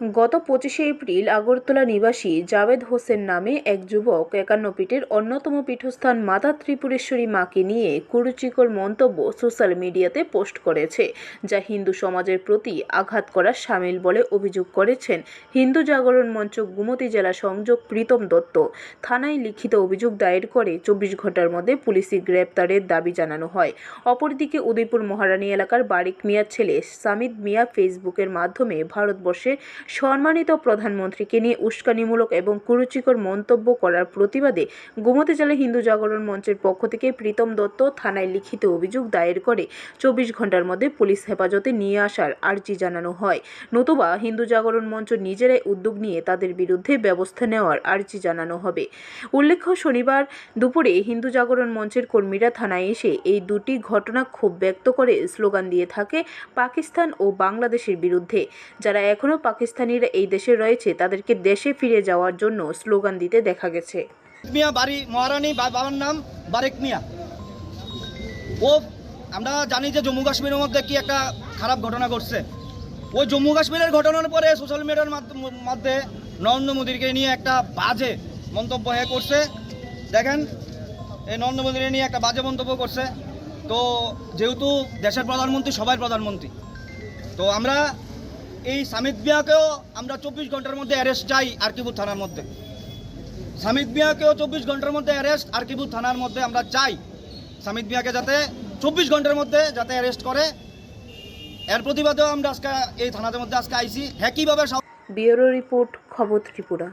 গত পঁচিশে এপ্রিল আগরতলা নিবাসী জাভেদ হোসেন নামে এক যুবক একান্ন পীঠের অন্যতম পীঠস্থান মাতা ত্রিপুরেশ্বরী মাকে নিয়ে কুরুচিকর মন্তব্য সোশ্যাল মিডিয়াতে পোস্ট করেছে, যা হিন্দু সমাজের প্রতি আঘাত করার সামিল বলে অভিযোগ করেছেন। হিন্দু জাগরণ মঞ্চ গুমতি জেলা সংযোগ প্রীতম দত্ত। থানায় লিখিত অভিযোগ দায়ের করে চব্বিশ ঘণ্টার মধ্যে পুলিশি গ্রেপ্তারের দাবি জানানো হয়। অপরদিকে উদয়পুর মহারানী এলাকার বারিক মিয়ার ছেলে সামিদ মিয়া ফেসবুকের মাধ্যমে ভারতবর্ষের সম্মানিত প্রধানমন্ত্রীকে নিয়ে উস্কানিমূলক এবং কুরুচিকর মন্তব্য করার প্রতিবাদে গোমতী জেলা হিন্দু জাগরণ মঞ্চের পক্ষ থেকে প্রীতম দত্ত থানায় লিখিত অভিযোগ দায়ের করে চব্বিশ ঘণ্টার মধ্যে পুলিশ হেফাজতে নিয়ে আসার আর্জি জানানো হয়। নতুবা হিন্দু জাগরণ মঞ্চ নিজেরাই উদ্যোগ নিয়ে তাদের বিরুদ্ধে ব্যবস্থা নেওয়ার আর্জি জানানো হবে। উল্লেখ্য, শনিবার দুপুরে হিন্দু জাগরণ মঞ্চের কর্মীরা থানায় এসে এই দুটি ঘটনা ক্ষোভ ব্যক্ত করে স্লোগান দিয়ে থাকে পাকিস্তান ও বাংলাদেশের বিরুদ্ধে। যারা এখনও পাকিস্তানিরা এই দেশে রয়েছে তাদেরকে দেশে ফিরে যাওয়ার জন্য স্লোগান দিতে দেখা গেছে। মিয়া মহারানী বাবার নাম বারেক মিয়া। ও, আমরা জানি যে জম্মু কাশ্মীরের মধ্যে কি একটা খারাপ ঘটনা ঘটছে। ওই জম্মু কাশ্মীরের ঘটনার পরে সোশ্যাল মিডিয়ার মাধ্য- নরেন্দ্র মোদীকে নিয়ে একটা বাজে মন্তব্য হে করছে। দেখেন, এই নরেন্দ্র মোদীকে নিয়ে একটা বাজে মন্তব্য করছে। তো, যেহেতু দেশের প্রধানমন্ত্রী, সবাই প্রধানমন্ত্রী। তো আমরা এই সামিদ মিয়াকেও আমরা চব্বিশ ঘণ্টার মধ্যে অ্যারেস্ট চাই আরকিপুর থানার মধ্যে। সামিদ মিয়াকেও চব্বিশ ঘণ্টার মধ্যে অ্যারেস্ট আরকিপুর থানার মধ্যে আমরা চাই। সামিদ মিয়াকে যাতে চব্বিশ ঘণ্টার মধ্যে যাতে অ্যারেস্ট করে। এর প্রতিবাদেও আমরা আজকে এই থানার মধ্যে আজকে আইসি। হ্যাঁ কীভাবে ব্যুরো রিপোর্ট খবর ত্রিপুরা।